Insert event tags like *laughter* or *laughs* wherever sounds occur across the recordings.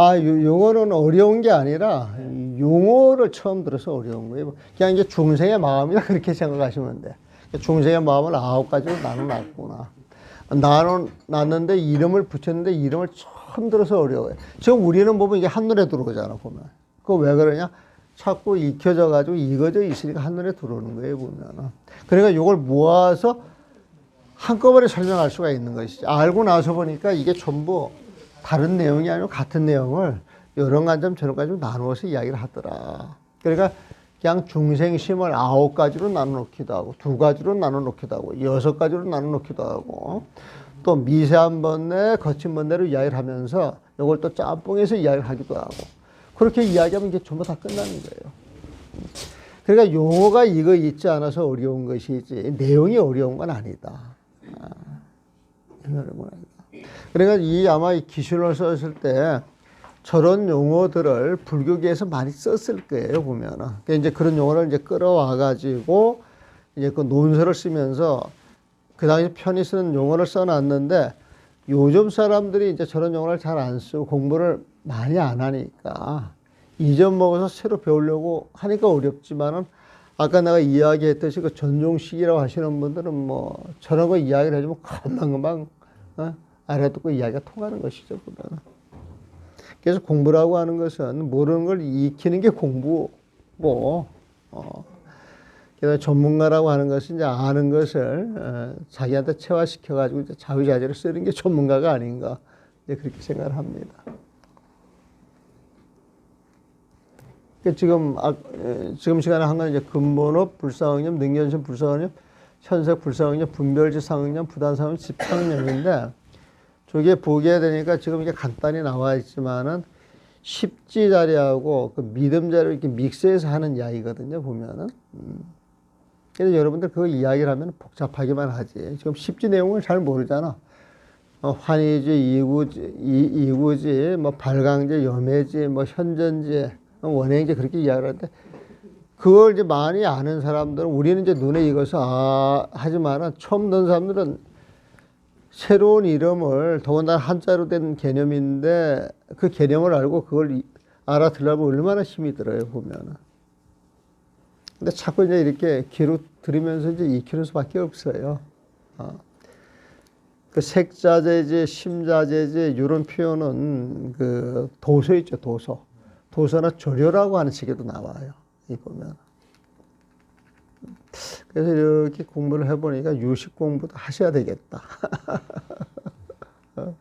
아, 요, 요거는 어려운 게 아니라 이 용어를 처음 들어서 어려운 거예요. 그냥 이제 중생의 마음이다 *laughs* 그렇게 생각하시면 돼. 중생의 마음을 아홉 가지로 나눠놨구나. 나눠놨는데 이름을 붙였는데 이름을 처음 들어서 어려워요. 지금 우리는 보면 이게 한눈에 들어오잖아 보면. 그거 왜 그러냐? 자꾸 익혀져 가지고 익어져 있으니까 한눈에 들어오는 거예요 보면은. 그러니까 이걸 모아서 한꺼번에 설명할 수가 있는 것이지. 알고 나서 보니까 이게 전부 다른 내용이 아니고 같은 내용을 이런 관점 저런 관점 나누어서 이야기를 하더라. 그러니까 그냥 중생심을 아홉 가지로 나눠 놓기도 하고 두 가지로 나눠 놓기도 하고 여섯 가지로 나눠 놓기도 하고 또 미세한 번뇌 거친 번뇌로 이야기를 하면서 이걸 또 짬뽕해서 이야기를 하기도 하고 그렇게 이야기하면 이게 전부 다 끝나는 거예요. 그러니까 용어가 이거 있지 않아서 어려운 것이지 내용이 어려운 건 아니다. 아, 아니다. 그러니까 이 아마 이 기술을 썼을 때 저런 용어들을 불교계에서 많이 썼을 거예요 보면은. 그러니까 이제 그런 용어를 이제 끌어와 가지고 이제 그 논설을 쓰면서 그 당시 편히 쓰는 용어를 써놨는데 요즘 사람들이 이제 저런 용어를 잘 안 쓰고 공부를 많이 안 하니까 이점 먹어서 새로 배우려고 하니까 어렵지만은 아까 내가 이야기했듯이 그 전종식이라고 하시는 분들은 뭐 저런 거 이야기를 해주면 금방금방 어? 알아듣고 이야기가 통하는 것이죠 보면은. 그래서 공부라고 하는 것은 모르는 걸 익히는 게 공부고, 어. 그래서 전문가라고 하는 것은 이제 아는 것을 어, 자기한테 체화시켜가지고 이제 자유자재로 쓰는 게 전문가가 아닌가 이제 그렇게 생각을 합니다. 그 지금 아, 에, 지금 시간에 한 건 이제 근본업, 불상응념, 능견심, 불상응념, 현색, 불상응념, 분별지 상응념, 부단상응념, 집상응념인데 저게 보게 되니까 지금 이게 간단히 나와 있지만은 십지 자리하고 그 믿음 자리 이렇게 믹스해서 하는 이야기거든요 보면은. 음. 그래서 여러분들 그거 이야기를 하면 복잡하기만 하지. 지금 십지 내용을 잘 모르잖아. 어, 환희지, 이구지, 이, 이구지, 뭐 발광지, 염해지, 뭐 현전지, 어, 원행지 그렇게 이야기를 하는데 그걸 이제 많이 아는 사람들은 우리는 이제 눈에 익어서 아 하지만은 처음 듣는 사람들은 새로운 이름을 더군다나 한자로 된 개념인데 그 개념을 알고 그걸 이- 알아들으려면 얼마나 힘이 들어요 보면은. 근데 자꾸 이제 이렇게 귀로 들으면서 이제 익히는 수밖에 없어요. 어. 그 색자재지, 심자재지 이런 표현은 그 도서 있죠 도서. 도서나 조료라고 하는 책에도 나와요. 이 보면. 그래서 이렇게 공부를 해보니까 유식 공부도 하셔야 되겠다. *laughs* 어?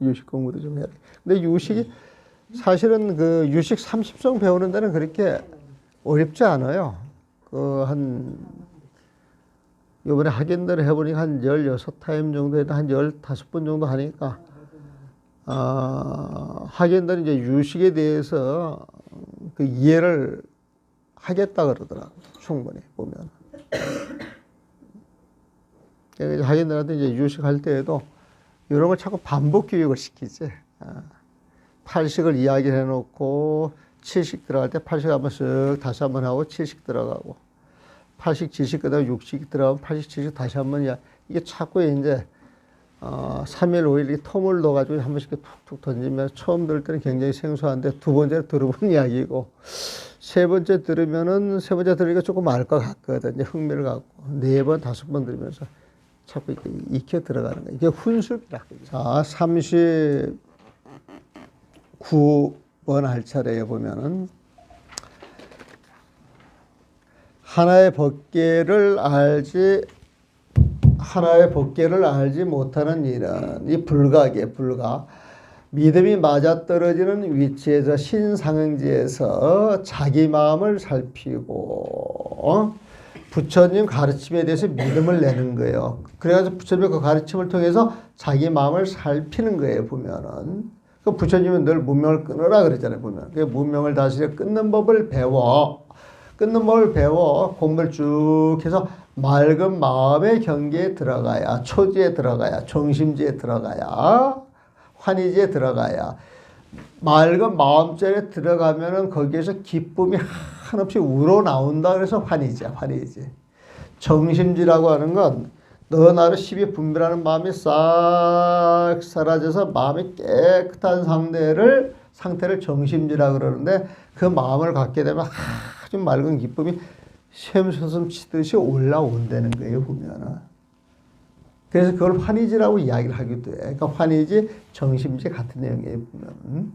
유식 공부도 좀 해야 돼. 근데 유식이 사실은 그 유식 30성 배우는 데는 그렇게 어렵지 않아요. 그 한 요번에 학연대를 해보니까 한 16타임 정도 해도 한 15번 정도 하니까 아, 학연들은 이제 유식에 대해서 그 이해를 하겠다 그러더라고 충분히 보면. 이제 학연들한테 이제 유식할 때에도 이런 걸 자꾸 반복 교육을 시키지. 아, 팔식을 이야기를 해놓고 칠식 들어갈 때 팔식 한번 쓱 다시 한번 하고 칠식 들어가고 팔식 칠식 그 다음 육식 들어가면 팔식 칠식 다시 한번 이야 이게 자꾸 이제 어, 3일, 5일 이렇게 텀을 넣어가지고 한 번씩 툭툭 던지면 처음 들을 때는 굉장히 생소한데 두 번째 들어본 *laughs* 이야기고 세 번째 들으면은 세 번째 들으니까 조금 알 것 같거든요. 흥미를 갖고 네 번, 다섯 번 들으면서 자꾸 이렇게 익혀 들어가는 거예요. 이게 훈습이라. 자, 39번 할 차례에 보면은 하나의 법계를 알지 하나의 법계를 알지 못하는 일은 이 불가계 불가 믿음이 맞아떨어지는 위치에서 신상응지에서 자기 마음을 살피고 어? 부처님 가르침에 대해서 믿음을 내는 거예요. 그래가지고 부처님의 그 가르침을 통해서 자기 마음을 살피는 거예요. 보면은 그 부처님은 늘 문명을 끊으라 그랬잖아요. 보면 그 문명을 다스려 끊는 법을 배워 끊는 법을 배워 공부를 쭉 해서 맑은 마음의 경계에 들어가야 초지에 들어가야 정심지에 들어가야 환희지에 들어가야 맑은 마음전에 들어가면은 거기에서 기쁨이 한없이 우러나온다 그래서 환희지 환희지 정심지라고 하는 건 너 나를 시비 분별하는 마음이 싹 사라져서 마음이 깨끗한 상태를 상태를 정심지라 그러는데 그 마음을 갖게 되면 아주 맑은 기쁨이 샘솟음 치듯이 올라온다는 거예요, 보면은. 그래서 그걸 환희지라고 이야기를 하기도 해. 그러니까 환희지, 정심지 같은 내용이에요, 보면.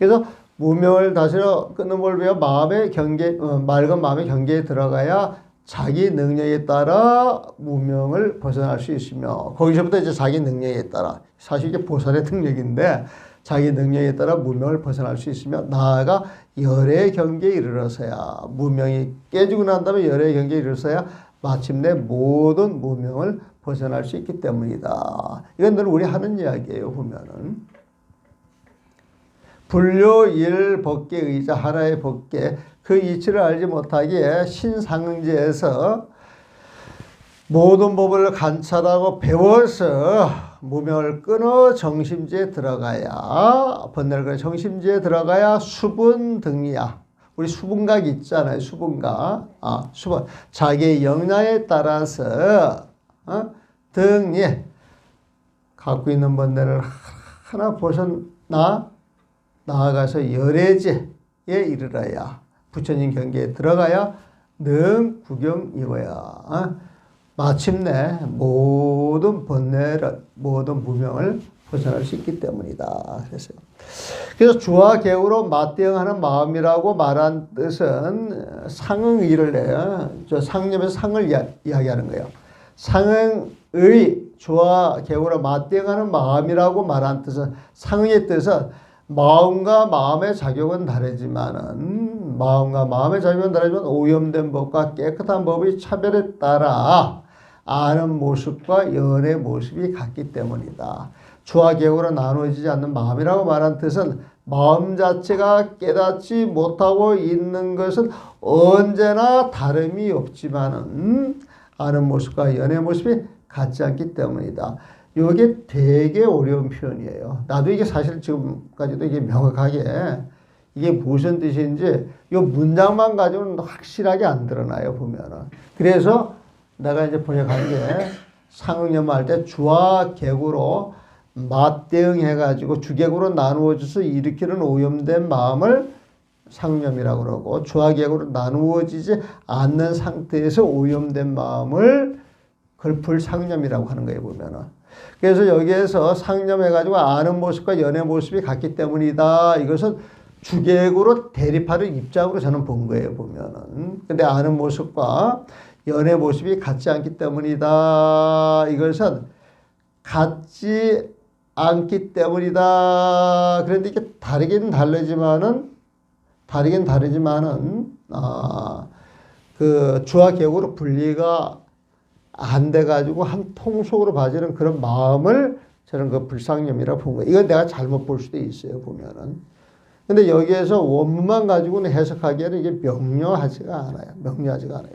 그래서 무명을 다스려 끊는 걸 위해 마음의 경계, 어, 맑은 마음의 경계에 들어가야 자기 능력에 따라 무명을 벗어날 수 있으며 거기서부터 이제 자기 능력에 따라 사실 이게 보살의 능력인데 자기 능력에 따라 무명을 벗어날 수 있으며 나아가 열의 경계에 이르러서야 무명이 깨지고 난 다음에 열의 경계에 이르러서야 마침내 모든 무명을 벗어날 수 있기 때문이다. 이건 늘 우리 하는 이야기예요 보면은. 불교 일 법계 의자 하나의 법계 그 이치를 알지 못하기에 신상제에서 모든 법을 관찰하고 배워서 무명을 끊어 정심지에 들어가야 번뇌를 정심지에 들어가야 수분 등이야. 우리 수분각 있잖아요. 수분각. 아, 수분. 자기의 역량에 따라서 어? 등이 갖고 있는 번뇌를 하나 벗어나 나아가서 열애제에 이르러야 부처님 경계에 들어가야 능 구경 이거야. 어? 마침내 모든 번뇌를 모든 무명을 벗어날 수 있기 때문이다. 그래서 그래서 주와 개우로 맞대응하는 마음이라고 말한 뜻은 상응의를 내요. 저 상념에서 상을 이야, 이야기하는 거예요. 상응의 주와 개우로 맞대응하는 마음이라고 말한 뜻은 상응의 뜻은 마음과 마음의 작용은 다르지만은 마음과 마음의 작용은 다르지만 오염된 법과 깨끗한 법의 차별에 따라 아는 모습과 연의 모습이 같기 때문이다. 주와 계획으로 나누어지지 않는 마음이라고 말한 뜻은 마음 자체가 깨닫지 못하고 있는 것은 언제나 다름이 없지만은 아는 모습과 연의 모습이 같지 않기 때문이다. 이게 되게 어려운 표현이에요. 나도 이게 사실 지금까지도 이게 명확하게 이게 무슨 뜻인지 이 문장만 가지고는 확실하게 안 드러나요 보면은. 그래서 내가 이제 번역한 게 상응념 할때 주와 객으로 맞대응해가지고 주객으로 나누어져서 일으키는 오염된 마음을 상념이라고 그러고 주와 객으로 나누어지지 않는 상태에서 오염된 마음을 그걸 불상념이라고 하는 거예요 보면은. 그래서 여기에서 상념해가지고 아는 모습과 연의 모습이 같기 때문이다. 이것은 주객으로 대립하는 입장으로 저는 본 거예요 보면은. 근데 아는 모습과 연의 모습이 같지 않기 때문이다. 이것은 같지 않기 때문이다. 그런데 이게 다르긴 다르지만은 다르긴 다르지만은 아, 그 주와 객으로 분리가 안 돼가지고 한 통속으로 봐지는 그런 마음을 저는 그 불상념이라고 본 거예요. 이건 내가 잘못 볼 수도 있어요, 보면은. 근데 여기에서 원문만 가지고는 해석하기에는 이게 명료하지가 않아요. 명료하지가 않아요.